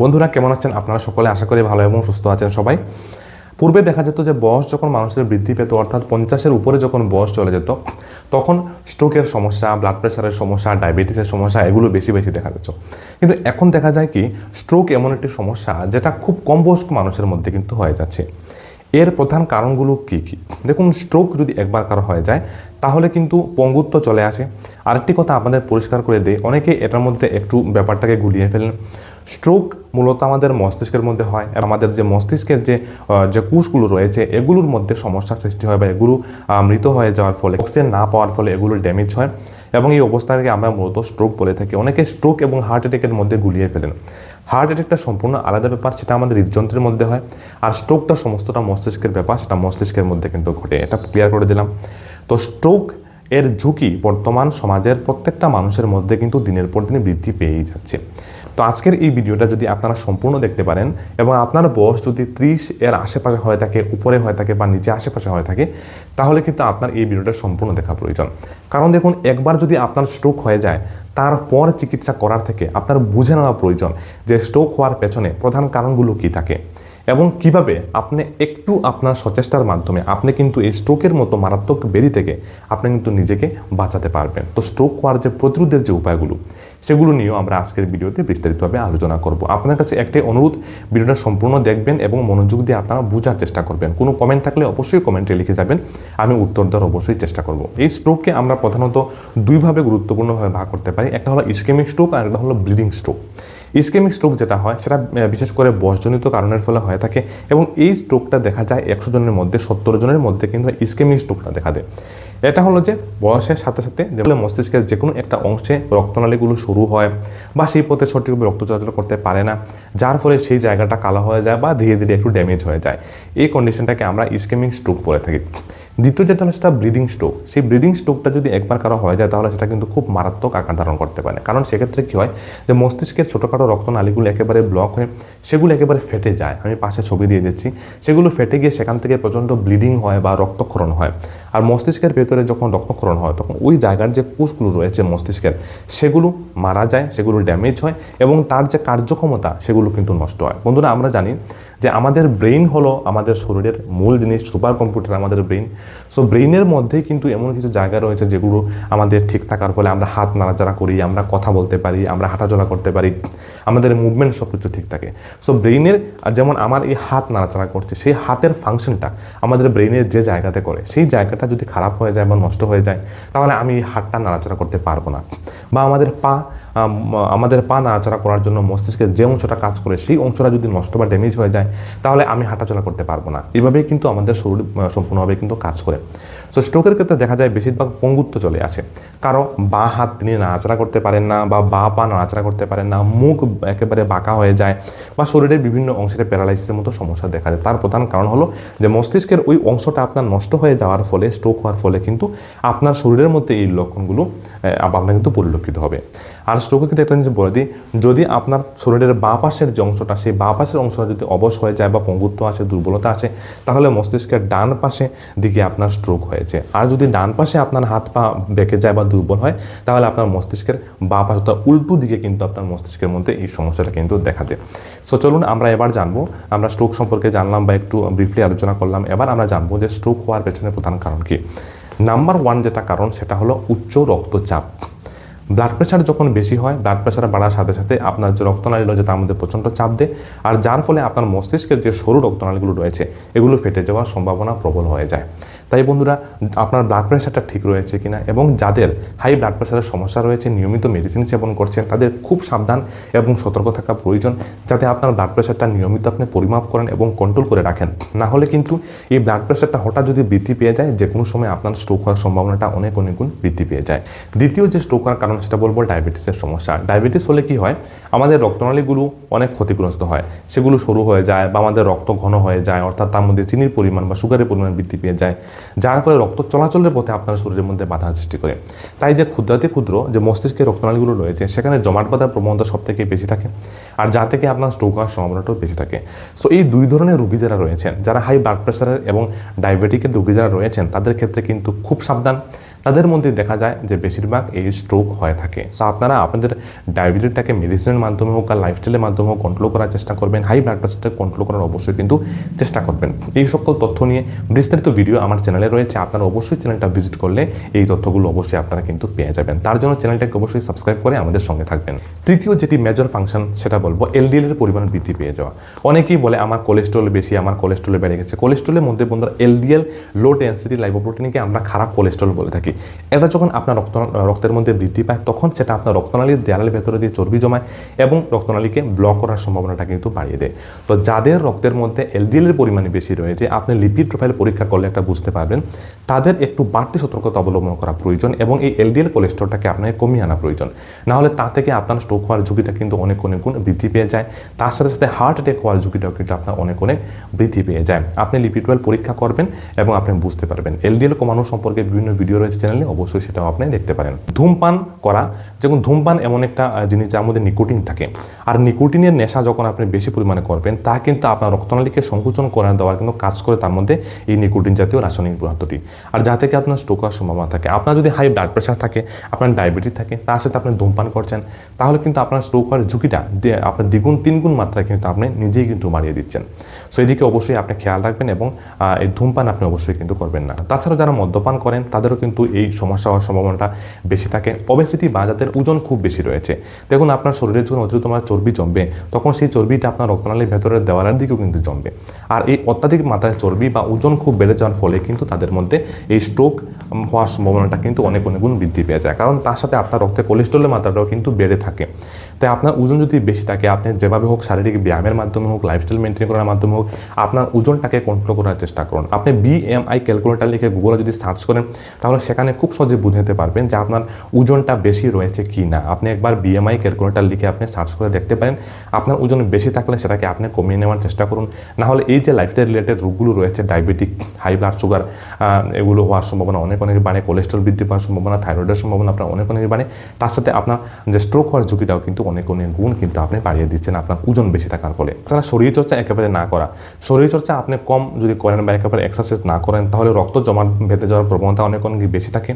বন্ধুরা, কেমন আছেন? আপনারা সকলে আশা করি ভালো এবং সুস্থ আছেন সবাই। পূর্বে দেখা যেত যে বয়স যখন মানুষের বৃদ্ধি পেত, অর্থাৎ পঞ্চাশের উপরে যখন বয়স চলে যেত, তখন স্ট্রোকের সমস্যা ব্লাড প্রেশারের সমস্যা ডায়াবেটিসের সমস্যা এগুলো বেশি বেশি দেখা যেত। কিন্তু এখন দেখা যায় কি স্ট্রোক এমন একটি সমস্যা যেটা খুব কম বয়স্ক মানুষের মধ্যে কিন্তু হয়ে যাচ্ছে। এর প্রধান কারণগুলো কী কী? দেখুন স্ট্রোক যদি একবার কারও হয়ে যায় তাহলে কিন্তু পঙ্গুত্ব চলে আসে। আরেকটি কথা আপনাদের পরিষ্কার করে দেয় অনেকে এটার মধ্যে একটু ব্যাপারটাকে গুলিয়ে ফেলেন। স্ট্রোক মূলত আমাদের মস্তিষ্কের মধ্যে হয় আমাদের যে মস্তিষ্কের যে যে কোষগুলো রয়েছে, এগুলোর মধ্যে সমস্যা সৃষ্টি হয় বা এগুলো মৃত হয়ে যাওয়ার ফলে অক্সিজেন না পাওয়ার ফলে এগুলো ড্যামেজ হয় এবং এই অবস্থাটাকে আমরা মূলত স্ট্রোক বলে থাকি। অনেকে স্ট্রোক এবং হার্ট অ্যাটাকের মধ্যে গুলিয়ে ফেলেন। হার্ট অ্যাটাকটা সম্পূর্ণ আলাদা ব্যাপার, সেটা আমাদের হৃদযন্ত্রের মধ্যে হয়। আর স্ট্রোকটা সমস্তটা মস্তিষ্কের ব্যাপার, সেটা মস্তিষ্কের মধ্যে কিন্তু ঘটে। এটা ক্লিয়ার করে দিলাম। তো স্ট্রোক এর ঝুঁকি বর্তমান সমাজের প্রত্যেকটা মানুষের মধ্যে কিন্তু দিনের পর দিন বৃদ্ধি পেয়েই যাচ্ছে। তো আজকের এই ভিডিওটা যদি আপনারা সম্পূর্ণ দেখতে পারেন এবং আপনার বয়স যদি ত্রিশ এর আশেপাশে হয়ে থাকে, উপরে হয়ে থাকে বা নিচে আশেপাশে হয়ে থাকে, তাহলে কিন্তু আপনার এই ভিডিওটা সম্পূর্ণ দেখা প্রয়োজন। কারণ দেখুন, একবার যদি আপনার স্ট্রোক হয়ে যায়, তারপর চিকিৎসা করার থেকে আপনার বুঝে নেওয়া প্রয়োজন যে স্ট্রোক হওয়ার পেছনে প্রধান কারণগুলো কী থাকে। এবং কীভাবে আপনি একটু আপনার সচেষ্টার মাধ্যমে আপনি কিন্তু এই স্ট্রোকের মতো মারাত্মক বেরি থেকে আপনি কিন্তু নিজেকে বাঁচাতে পারবেন। তো স্ট্রোক হওয়ার যে প্রতিরোধের যে উপায়গুলো, সেগুলো নিয়েও আমরা আজকের ভিডিওতে বিস্তারিতভাবে আলোচনা করব। আপনার কাছে একটাই অনুরোধ, ভিডিওটা সম্পূর্ণ দেখবেন এবং মনোযোগ দিয়ে আপনারা বোঝার চেষ্টা করবেন। কোনো কমেন্ট থাকলে অবশ্যই কমেন্টে লিখে যাবেন, আমি উত্তর দেওয়ার অবশ্যই চেষ্টা করব। এই স্ট্রোককে আমরা প্রধানত দুইভাবে গুরুত্বপূর্ণভাবে ভাগ করতে পারি। একটা হলো ইস্কেমিক স্ট্রোক আর একটা হলো ব্লিডিং স্ট্রোক ইস্কেমিক স্ট্রোক যেটা হয়, সেটা বিশেষ করে বয়সজনিত কারণের ফলে হয়ে থাকে এবং এই স্ট্রোকটা দেখা যায় একশো জনের মধ্যে, সত্তর জনের মধ্যে কিন্তু ইস্কেমিক স্ট্রোকটা দেখা দেয়। এটা হলো যে বয়সের সাথে সাথে যেগুলো মস্তিষ্কের যে কোনো একটা অংশে রক্তনালীগুলো শুরু হয় বা সেই পথে সঠিকভাবে রক্ত চলাচল করতে পারে না, যার ফলে সেই জায়গাটা কালো হয়ে যায় বা ধীরে ধীরে একটু ড্যামেজ হয়ে যায়। এই কন্ডিশনটাকে আমরা ইস্কেমিক স্ট্রোক বলে থাকি। দ্বিতীয় যেটা হলো সেটা ব্লিডিং স্ট্রোক সেই ব্লিডিং স্ট্রোকটা যদি একবার কারও হয়ে যায়, তাহলে সেটা কিন্তু খুব মারাত্মক আকার ধারণ করতে পারে। কারণ সেক্ষেত্রে কী হয় যে, মস্তিষ্কের ছোটোখাটো রক্তনালীগুলো একেবারে ব্লক হয়ে সেগুলো একেবারে ফেটে যায়। আমি পাশে ছবি দিয়ে দিচ্ছি। সেগুলো ফেটে গিয়ে সেখান থেকে প্রচণ্ড ব্লিডিং হয় বা রক্তক্ষরণ হয়। আর মস্তিষ্কের ভেতরে যখন রক্তক্ষরণ হয়, তখন ওই জায়গার যে কোষগুলো রয়েছে মস্তিষ্কের, সেগুলো মারা যায়, সেগুলো ড্যামেজ হয় এবং তার যে কার্যক্ষমতা, সেগুলো কিন্তু নষ্ট হয়। বন্ধুরা, আমরা জানি যে, আমাদের ব্রেইন হলো আমাদের শরীরের মূল জিনিস সুপার কম্পিউটার আমাদের ব্রেইন সো ব্রেইনের মধ্যে কিন্তু এমন কিছু জায়গা রয়েছে যেগুলো আমাদের ঠিক থাকার ফলে আমরা হাত নাড়াচাড়া করি, আমরা কথা বলতে পারি, আমরা হাঁটাচলা করতে পারি, আমাদের মুভমেন্ট সব কিছু ঠিক থাকে। সো ব্রেইনের যেমন আমার এই হাত নাড়াচাড়া করছে, সেই হাতের ফাংশনটা আমাদের ব্রেইনের যে জায়গাতে করে, সেই জায়গাটা যদি খারাপ হয়ে যায় বা নষ্ট হয়ে যায়, তাহলে আমি এই হাতটা নাড়াচাড়া করতে পারব না। বা আমাদের পা আমাদের পা নাড়াচাড়া করার জন্য মস্তিষ্কের যে অংশটা কাজ করে সেই অংশটা যদি নষ্ট বা ড্যামেজ হয়ে যায়, তাহলে আমি হাঁটাচলা করতে পারব না। এভাবেই কিন্তু আমাদের শরীর সম্পূর্ণভাবে কিন্তু কাজ করে। সো স্ট্রোকের ক্ষেত্রে দেখা যায় বেশিরভাগ পঙ্গুত্ব চলে আসে। কারও বা হাত তিনি নাড়াচাড়া করতে পারেন না বা বা পা নাড়াচাড়া করতে পারেন না, মুখ একেবারে বাঁকা হয়ে যায় বা শরীরের বিভিন্ন অংশের প্যারালাইসিসের মতো সমস্যা দেখা যায় তার প্রধান কারণ হলো যে মস্তিষ্কের ওই অংশটা আপনার নষ্ট হয়ে যাওয়ার ফলে স্ট্রোক হওয়ার ফলে কিন্তু আপনার শরীরের মধ্যে এই লক্ষণগুলো আপনার কিন্তু পরিলক্ষিত হবে। আর স্ট্রোকের একটা জিনিস বলে দিই, যদি আপনার শরীরের বাঁ পাশের যে অংশটা, সেই বাঁ পাশের অংশটা যদি অবশ হয়ে যায় বা পঙ্গুত্ব আসে, দুর্বলতা আসে, তাহলে মস্তিষ্কের ডান পাশে দিকে আপনার স্ট্রোক হয়েছে। আর যদি ডান পাশে আপনার হাত পা বেঁকে যায় বা দুর্বল হয়, তাহলে আপনার মস্তিষ্কের বাঁ পাশে অর্থাৎ উল্টো দিকে কিন্তু আপনার মস্তিষ্কের মধ্যে এই সমস্যাটা কিন্তু দেখা দেয়। সো চলুন আমরা এবার জানব, আমরা স্ট্রোক সম্পর্কে জানলাম বা একটু ব্রিফলি আলোচনা করলাম। এবার আমরা জানব যে স্ট্রোক হওয়ার পেছনে প্রধান কারণ কি। নাম্বার ওয়ান যেটা কারণ, সেটা হলো উচ্চ রক্তচাপ। ব্লাড প্রেশার যখন বেশি হয় ব্লাড প্রেশার বাড়ার সাথে সাথে আপনার যে রক্তনালী রয়েছে তার মধ্যে প্রচণ্ড চাপ দেয়। আর যার ফলে আপনার মস্তিষ্কের যে সরু রক্তনালীগুলো রয়েছে, এগুলো ফেটে যাওয়ার সম্ভাবনা প্রবল হয়ে যায়। তাই বন্ধুরা, আপনার ব্লাড প্রেশারটা ঠিক রয়েছে কিনা এবং যাদের হাই ব্লাড প্রেশারের সমস্যা রয়েছে, নিয়মিত মেডিসিন সেবন করছেন, তাদের খুব সাবধান এবং সতর্ক থাকা প্রয়োজন যাতে আপনার ব্লাড প্রেশারটা নিয়মিত আপনি পরিমাপ করেন এবং কন্ট্রোল করে রাখেন। না হলে কিন্তু এই ব্লাড প্রেশারটা হঠাৎ যদি বৃদ্ধি পেয়ে যায় যে কোনো সময় আপনার স্ট্রোক হওয়ার সম্ভাবনাটা অনেক অনেক গুণ বৃদ্ধি পেয়ে যায়। দ্বিতীয় যে স্ট্রোক হওয়ার কারণ, সেটা বলব ডায়াবেটিসের সমস্যা। ডায়াবেটিস হলে কি হয়, আমাদের রক্তনালীগুলো অনেক ক্ষতিগ্রস্ত হয়। সেগুলো সরু হয়ে যায় বা আমাদের রক্ত ঘন হয়ে যায়, অর্থাৎ তার মধ্যে চিনির পরিমাণ বা সুগারের পরিমাণ বৃদ্ধি পেয়ে যায়। যার ফলে রক্ত চলাচলের পথে আপনার শরীরের মধ্যে বাধা সৃষ্টি করে। তাই যে ক্ষুদ্রাতি ক্ষুদ্র যে মস্তিষ্কের রক্তনালীগুলো রয়েছে, সেখানে জমাট বাঁধার প্রবণতা সব থেকে বেশি থাকে আর যা থেকে আপনার স্ট্রোক হওয়ার সম্ভাবনাটাও বেশি থাকে। সো এই দুই ধরনের রুগী যারা রয়েছেন, যারা হাই ব্লাড প্রেশারের এবং ডায়াবেটিকের রোগী যারা রয়েছেন, তাদের ক্ষেত্রে কিন্তু খুব সাবধান। তাদের মধ্যে দেখা যায় যে বেশিরভাগ এই স্ট্রোক হয়ে থাকে। তো আপনারা আপনাদের ডায়াবেটিসটাকে মেডিসিনের মাধ্যমে হোক আর লাইফস্টাইলের মাধ্যমে হোক কন্ট্রোল করার চেষ্টা করবেন হাই ব্লাড প্রেশারটা কন্ট্রোল করার অবশ্যই কিন্তু চেষ্টা করবেন। এই সকল তথ্য নিয়ে বিস্তারিত ভিডিও আমার চ্যানেলে রয়েছে, আপনারা অবশ্যই চ্যানেলটা ভিজিট করলে এই তথ্যগুলো অবশ্যই আপনারা কিন্তু পেয়ে যাবেন। তার জন্য চ্যানেলটাকে অবশ্যই সাবস্ক্রাইব করে আমাদের সঙ্গে থাকবেন। তৃতীয় যেটি মেজর ফাংশন সেটা বলব এলডিএল এর পরিমাণ বৃদ্ধি পেয়ে যাওয়া। অনেকেই বলে, আমার কোলেস্ট্রল বেশি, আমার কোলেস্ট্রল বেড়ে গেছে। কোলেস্ট্রলের মধ্যে বন্ধুরা এলডিএল লো ডেন্সিটি লাইপোপ্রোটিনকে আমরা খারাপ কোলেস্ট্রল বলে থাকি। এটা যখন আপনার রক্ত, রক্তের মধ্যে বৃদ্ধি পায়, তখন সেটা আপনার রক্তনালীর দেয়ালের ভেতরে দিয়ে চর্বি জমায় এবং রক্তনালীকে ব্লক করার সম্ভাবনাটা কিন্তু বাড়িয়ে দেয়। তো যাদের রক্তের মধ্যে এলডিএল এর পরিমাণ বেশি রয়েছে, আপনি লিপিড প্রোফাইল পরীক্ষা করলে একটা বুঝতে পারবেন, তাদের একটু বাড়তি সতর্কতা অবলম্বন করা প্রয়োজন এবং এই এলডিএল কোলেস্ট্রলটাকে আপনাকে কমিয়ে আনা প্রয়োজন। না হলে তা থেকে আপনার স্ট্রোক হওয়ার ঝুঁকিটা কিন্তু অনেক অনেক গুণ বৃদ্ধি পেয়ে যায়। তার সাথে সাথে হার্ট অ্যাটাক হওয়ার ঝুঁকিটাও কিন্তু আপনার অনেক অনেক বৃদ্ধি পেয়ে যায়। আপনি লিপিড পরীক্ষা করবেন এবং আপনি বুঝতে পারবেন। এলডিএল কমানো সম্পর্কে বিভিন্ন ভিডিও রয়েছে চ্যানেলে অবশ্যই সেটাও আপনি দেখতে পারেন। ধূমপান করা যেমন ধূমপান এমন একটা জিনিস যার মধ্যে নিকোটিন থাকে। আর নিকোটিনের নেশা যখন আপনি বেশি পরিমাণে করবেন, তা কিন্তু আপনার রক্তনালীকে সংকুচন করে দেওয়ার কিন্তু কাজ করে তার মধ্যে এই নিকোটিন জাতীয় রাসায়নিক পদার্থটি। আর যা থেকে আপনার স্ট্রোক হওয়ার সম্ভাবনা থাকে, আপনার যদি হাই ব্লাড প্রেশার থাকে, আপনার ডায়াবেটিস থাকে, তার সাথে আপনি ধূমপান করছেন, তাহলে কিন্তু আপনার স্ট্রোক হওয়ার ঝুঁকিটা আপনার দ্বিগুণ, তিনগুণ মাত্রায় কিন্তু আপনি নিজেই কিন্তু বাড়িয়ে দিচ্ছেন। সো এদিকে অবশ্যই আপনি খেয়াল রাখবেন এবং এই ধূমপান আপনি অবশ্যই কিন্তু করবেন না। তাছাড়া যারা মদ্যপান করেন, তাদেরও কিন্তু এই সমস্যা হওয়ার সম্ভাবনাটা বেশি থাকে। অবেসিটি বা যাদের ওজন খুব বেশি রয়েছে। দেখুন, আপনার শরীরের যখন অতিরিক্ত মাত্রায় চর্বি জমবে, তখন সেই চর্বিটা আপনার রক্তনালীর ভেতরের দেওয়ালের দিকেও কিন্তু জমবে। আর এই অত্যাধিক মাত্রায় চর্বি বা ওজন খুব বেড়ে যাওয়ার ফলে কিন্তু তাদের মধ্যে এই স্ট্রোক হওয়ার সম্ভাবনাটা কিন্তু অনেক অনেক গুণ বৃদ্ধি পেয়ে যায়। কারণ তার সাথে আপনার রক্তে কোলেস্ট্রলের মাত্রাটাও কিন্তু বেড়ে থাকে। তাই আপনার ওজন যদি বেশি থাকে, আপনি যেভাবে হোক শারীরিক ব্যায়ামের মাধ্যমে হোক লাইফস্টাইল মেনটেন করার মাধ্যমে হোক আপনার ওজনটাকে কন্ট্রোল করার চেষ্টা করুন। আপনি বিএমআই ক্যালকুলেটার লিখে গুগলে যদি সার্চ করেন, তাহলে সেখানে খুব সহজে বুঝে নিতে পারবেন যে আপনার ওজনটা বেশি রয়েছে কি না আপনি একবার বিএমআই ক্যালকুলেটার লিখে আপনি সার্চ করে দেখতে পারেন। আপনার ওজন বেশি থাকলে সেটাকে আপনি কমিয়ে নেওয়ার চেষ্টা করুন। না হলে এই যে লাইফস্টাইল রিলেটেড রোগগুলো রয়েছে ডায়াবেটিক হাই ব্লাড সুগার এগুলো হওয়ার সম্ভাবনা অনেক অনেক বাড়ে। কোলেস্ট্রল বৃদ্ধি পাওয়ার সম্ভাবনা থাইরয়েডের সম্ভাবনা আপনার অনেক অনেক বাড়ে। তার সাথে আপনার যে স্ট্রোক হওয়ার ঝুঁকিটাও কিন্তু অনেক অনেক গুণ কিন্তু আপনি বাড়িয়ে দিচ্ছেন আপনার ওজন বেশি থাকার ফলে। তাছাড়া শরীরচর্চা একেবারে না করা শরীরচর্চা আপনি কম যদি করেন বা একেবারে এক্সারসাইজ না করেন, তাহলে রক্ত জমা বেঁধে যাওয়ার প্রবণতা অনেক অনেক বেশি থাকে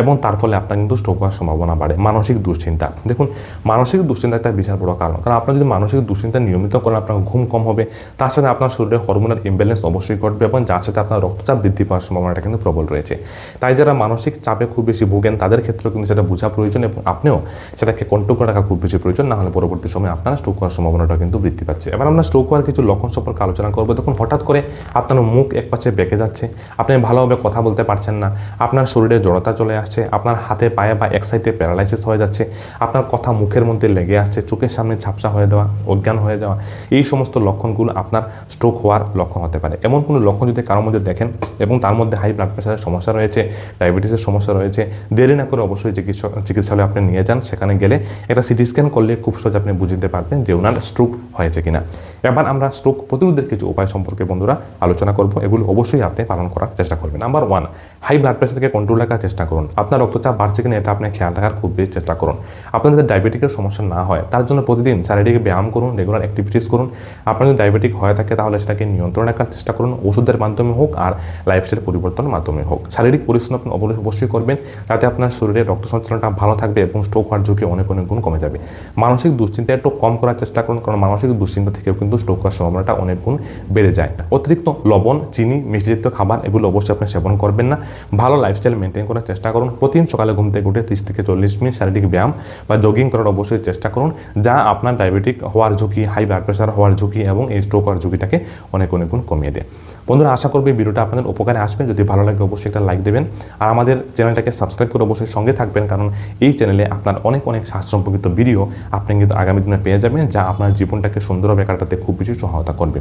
এবং তার ফলে আপনার কিন্তু স্ট্রোক হওয়ার সম্ভাবনা বাড়ে। মানসিক দুশ্চিন্তা। দেখুন, মানসিক দুশ্চিন্তা একটা বিশাল বড় কারণ। কারণ আপনার যদি মানসিক দুশ্চিন্তা নিয়মিত করেন, আপনার ঘুম কম হবে, তার সাথে আপনার শরীরে হরমোনাল ইমব্যালেন্স অবশ্যই ঘটবে এবং যার সাথে আপনার রক্তচাপ বৃদ্ধি পাওয়ার সম্ভাবনাটা কিন্তু প্রবল রয়েছে। তাই যারা মানসিক চাপে খুব বেশি ভোগেন, তাদের ক্ষেত্রেও কিন্তু সেটা বোঝা প্রয়োজন এবং আপনিও সেটাকে কন্ট্রোল করে রাখা খুব বেশি প্রয়োজন না হলে পরবর্তী সময় আপনার স্ট্রোক হওয়ার সম্ভাবনাটা কিন্তু বৃদ্ধি পাচ্ছে। এবার আমরা স্ট্রোক হওয়ার কিছু লক্ষণ সম্পর্কে আলোচনা করব। তখন হঠাৎ করে আপনার মুখ এক পাশে বেঁকে যাচ্ছে। আপনি ভালোভাবে কথা বলতে পারছেন না। আপনার শরীরে জড়তা চলে আসছে। আপনার হাতে পায়ে বা এক সাইডে প্যারালাইসিস হয়ে যাচ্ছে। আপনার কথা মুখের মধ্যে লেগে আসছে। চোখের সামনে ঝাপসা হয়ে দেওয়া, অজ্ঞান হয়ে যাওয়া। এই সমস্ত লক্ষণগুলো আপনার স্ট্রোক হওয়ার লক্ষণ হতে পারে। এমন কোনো লক্ষণ যদি কারোর মধ্যে দেখেন এবং তার মধ্যে হাই ব্লাড প্রেশারের সমস্যা রয়েছে ডায়াবেটিসের সমস্যা রয়েছে, দেরি না করে অবশ্যই চিকিৎসা চিকিৎসালয়ে আপনি নিয়ে যান। সেখানে গেলে একটা সিটি স্ক্যান করলে খুব সহজে আপনি বুঝতে পারবেন যে ওনার স্ট্রোক হয়েছে কিনা। এবার আমরা স্ট্রোক প্রতিরোধের কিছু উপায় সম্পর্কে বন্ধুরা আলোচনা করব। এগুলো অবশ্যই আপনি পালন করার চেষ্টা করবেন। নাম্বার ওয়ান হাই ব্লাড প্রেশারকে কন্ট্রোল রাখার চেষ্টা করুন। আপনার রক্তচাপ বাড়ছে কিনা এটা আপনি খেয়াল রাখার খুব বেশি চেষ্টা করুন। আপনার যদি ডায়াবেটিকের সমস্যা না হয়, তার জন্য প্রতিদিন শারীরিক ব্যায়াম করুন রেগুলার অ্যাক্টিভিটিস করুন। আপনার যদি ডায়াবেটিক হয়ে থাকে, তাহলে সেটাকে নিয়ন্ত্রণ রাখার চেষ্টা করুন। ওষুধের মাধ্যমে হোক আর লাইফস্টাইল পরিবর্তনের মাধ্যমে হোক। শারীরিক পরিশ্রম আপনি অবশ্যই অবশ্যই করবেন। তাতে আপনার শরীরে রক্ত সঞ্চালনটা ভালো থাকবে এবং স্ট্রোক হওয়ার ঝুঁকি অনেক অনেক গুণ কমে যাবে। মানসিক দুশ্চিন্তা একটু কম করার চেষ্টা করুন, কারণ মানসিক দুশ্চিন্তা থেকেও কিন্তু স্ট্রোক হওয়ার সম্ভাবনাটা অনেক গুণ বেড়ে যায়। অতিরিক্ত লবণ, চিনি মিষ্টিযুক্ত খাবার এগুলো অবশ্যই আপনি সেবন করবেন না। ভালো লাইফস্টাইল মেনটেন করার চেষ্টা করুন। প্রতিদিন সকালে ঘুম থেকে উঠে তিরিশ থেকে চল্লিশ মিনিট শারীরিক ব্যায়াম বা জগিং করার অবশ্যই চেষ্টা করুন, যা আপনার ডায়াবেটিক হওয়ার ঝুঁকি হাই ব্লাড প্রেশার হওয়ার ঝুঁকি এবং এই স্ট্রোক হওয়ার ঝুঁকিটাকে অনেক অনেক গুণ কমিয়ে দেয়। বন্ধুরা, আশা করব এই ভিডিওটা আপনাদের উপকারে আসবেন যদি ভালো লাগে, অবশ্যই একটা লাইক দেবেন। আর আমাদের চ্যানেলটাকে সাবস্ক্রাইব করে অবশ্যই সঙ্গে থাকবেন, কারণ এই চ্যানেলে আপনার অনেক অনেক স্বাস্থ্য সম্পর্কিত ভিডিও আপনি কিন্তু আগামী দিনে পেয়ে যাবেন, যা আপনার জীবনটাকে সুন্দরভাবে কাটাতে খুব বেশি সহায়তা করবে।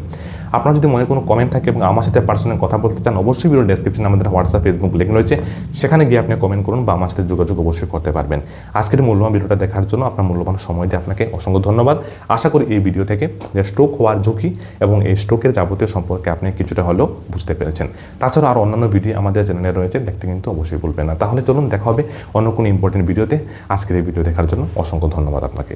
আপনার যদি মনে কোনো কমেন্ট থাকে এবং আমার সাথে পার্সোনাল কথা বলতে চান, অবশ্যই ভিডিও ডেসক্রিপশনে আমাদের হোয়াটসঅ্যাপ ফেসবুক লিঙ্ক রয়েছে। সেখানে গিয়ে আপনি কমেন্ট করুন বা আমার সাথে যোগাযোগ অবশ্যই করতে পারবেন। আজকের মূল্যবান ভিডিওটা দেখার জন্য আপনার মূল্যবান সময় দিয়ে আপনাকে অসংখ্য ধন্যবাদ। আশা করি এই ভিডিও থেকে যে স্ট্রোক হওয়ার ঝুঁকি এবং এই স্ট্রোকের যাবতীয় সম্পর্কে আপনি কিছুটা হলেও বুঝতে পেরেছেন। তাছাড়া আর অন্যান্য ভিডিও আমাদের চ্যানেলে রয়েছে, দেখতে কিন্তু অবশ্যই ভুলবেন না। তাহলে চলুন দেখা হবে অন্য কোনো ইম্পর্টেন্ট ভিডিওতে আজকের এই ভিডিও দেখার জন্য অসংখ্য ধন্যবাদ আপনাকে।